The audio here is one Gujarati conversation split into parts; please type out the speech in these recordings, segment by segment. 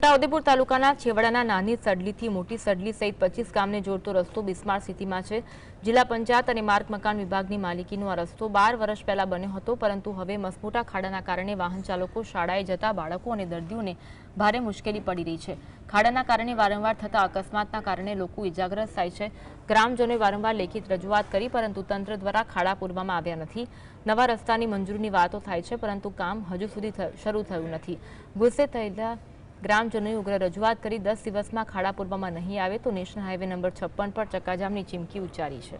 છોટાઉદેપુર તાલુકાના છેવાડાના નાની સડલીથી મોટી સડલી સહિત પચીસ ગામને જોડતો રસ્તો બિસ્માર સ્થિતિમાં છે. જિલ્લા પંચાયત અને માર્ગ મકાન વિભાગની માલિકીનો આ રસ્તો બાર વર્ષ પહેલા બન્યો હતો, પરંતુ હવે મસમોટા ખાડાના કારણે વાહન ચાલકો શાળાએ જતા બાળકો અને દર્દીઓને ભારે મુશ્કેલી પડી રહી છે. ખાડાના કારણે વારંવાર થતા અકસ્માતના કારણે લોકો ઇજાગ્રસ્ત થાય છે. ગ્રામજનોએ વારંવાર લેખિત રજૂઆત કરી, પરંતુ તંત્ર દ્વારા ખાડા પૂરવામાં આવ્યા નથી. નવા રસ્તાની મંજૂરીની વાતો થાય છે, પરંતુ કામ હજુ સુધી શરૂ થયું નથી. ગુસ્સે થયેલા ગ્રામજનોએ ઉગ્ર રજૂઆત કરી દસ દિવસમાં ખાડાપુરમાં નહીં આવે તો નેશનલ હાઈવે નંબર છપ્પન પર ચક્કાજામની ચીમકી ઉચ્ચારી છે.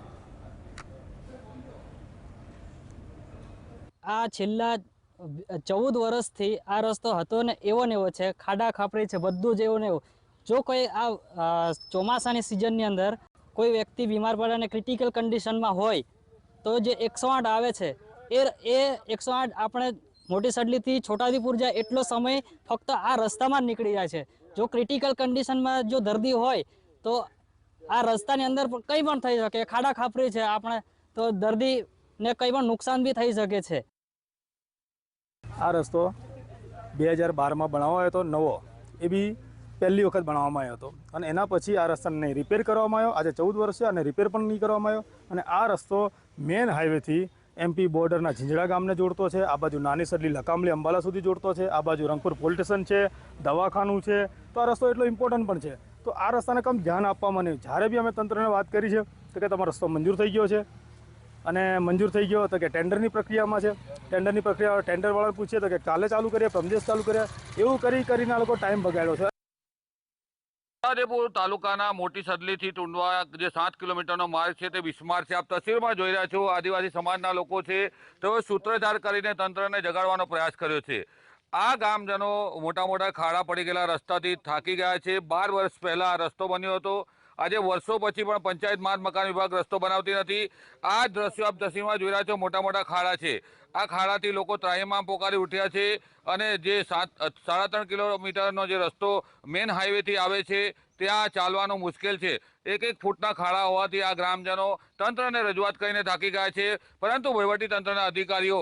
આ છેલ્લા ચૌદ વર્ષથી આ રસ્તો હતો ને એવો ને એવો છે, ખાડા ખાપરી છે, બધું જ એવું ને એવું. જો કોઈ આ ચોમાસાની સિઝનની અંદર કોઈ વ્યક્તિ બીમાર પડે અને ક્રિટિકલ કન્ડિશનમાં હોય, તો જે એકસો આવે છે, એ એ એકસો આપણે મોટી સડલીથી છોટાદીપુર જાય એટલો સમય ફક્ત આ રસ્તામાં જ નીકળી જાય છે. જો ક્રિટિકલ કન્ડિશનમાં જો દર્દી હોય, તો આ રસ્તાની અંદર કંઈ પણ થઈ શકે. ખાડા ખાપરી છે, આપણે તો દર્દીને કંઈ પણ નુકસાન બી થઈ શકે છે. આ રસ્તો બે હજાર બારમાં બનાવવામાં આવ્યો હતો, નવો. એ બી પહેલી વખત બનાવવામાં આવ્યો હતો. અને એના પછી આ રસ્તાને નહીં રિપેર કરવામાં આવ્યો. આજે ચૌદ વર્ષ અને રિપેર પણ નહીં કરવામાં આવ્યો. અને આ રસ્તો મેન હાઈવેથી એમપી બોર્ડરના ઝીંઝડા ગામને જોડતો છે, આ બાજુ નાની સડલી લકામલી અંબાલા સુધી જોડતો છે, આ બાજુ રંગપુર પોલીસ સ્ટેશન છે, દવાખાનું છે, તો આ રસ્તો એટલો ઇમ્પોર્ટન્ટ પણ છે. તો આ રસ્તાને કમ ધ્યાન આપવામાં નહીં જ્યારે બી અમે તંત્રને વાત કરી છે, તો કે તમારો રસ્તો મંજૂર થઈ ગયો છે. અને મંજૂર થઈ ગયો તો કે ટેન્ડરની પ્રક્રિયામાં છે. ટેન્ડરની પ્રક્રિયા, ટેન્ડરવાળાને પૂછીએ તો કે કાલે ચાલુ કરીએ પ્રમદેશ ચાલુ કરીએ. એવું કરી કરીને આ લોકો ટાઈમ બગાડ્યો છે. છોટાઉદેપુર તાલુકાના મોટી સદલીથી ટુંડવા જે સાત કિલોમીટરનો માર્ગ છે તે બિસ્માર છે. આપ તસવીરમાં જોઈ રહ્યા છો, આદિવાસી સમાજના લોકો છે તેઓ સૂત્રધાર કરીને તંત્રને જગાડવાનો પ્રયાસ કર્યો છે. આ ગામજનો મોટા મોટા ખાડા પડી ગયેલા રસ્તાથી થાકી ગયા છે. બાર વર્ષ પહેલાં આ રસ્તો બન્યો હતો. આજે વર્ષો પછી પણ પંચાયત માર્ગ મકાન વિભાગ રસ્તો બનાવતી નથી. આ દ્રશ્યો આપ તસવીરમાં જોઈ રહ્યા છો મોટા મોટા ખાડા છે. આ ખાડાથી લોકો ત્રાહીમાં પોકારી ઉઠ્યા છે અને જે સાત, સાડા ત્રણ કિલોમીટરનો જે રસ્તો મેન હાઈવેથી આવે છે, ત્યાં ચાલવાનું મુશ્કેલ છે. એક એક ફૂટના ખાડા હોવાથી આ ગ્રામજનો તંત્રને રજૂઆત કરીને થાકી ગયા છે. પરંતુ તંત્રના અધિકારીઓ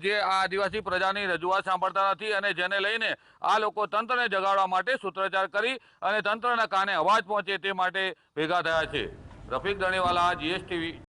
જે આ આદિવાસી પ્રજાની રજૂઆત સાંભળતા નથી અને જેને લઈને આ લોકો તંત્રને જગાડવા માટે સૂત્રોચ્ચાર કરી અને તંત્રના કાને અવાજ પહોંચે તે માટે ભેગા થયા છે. રફીક દણીવાલા જીએસટીવી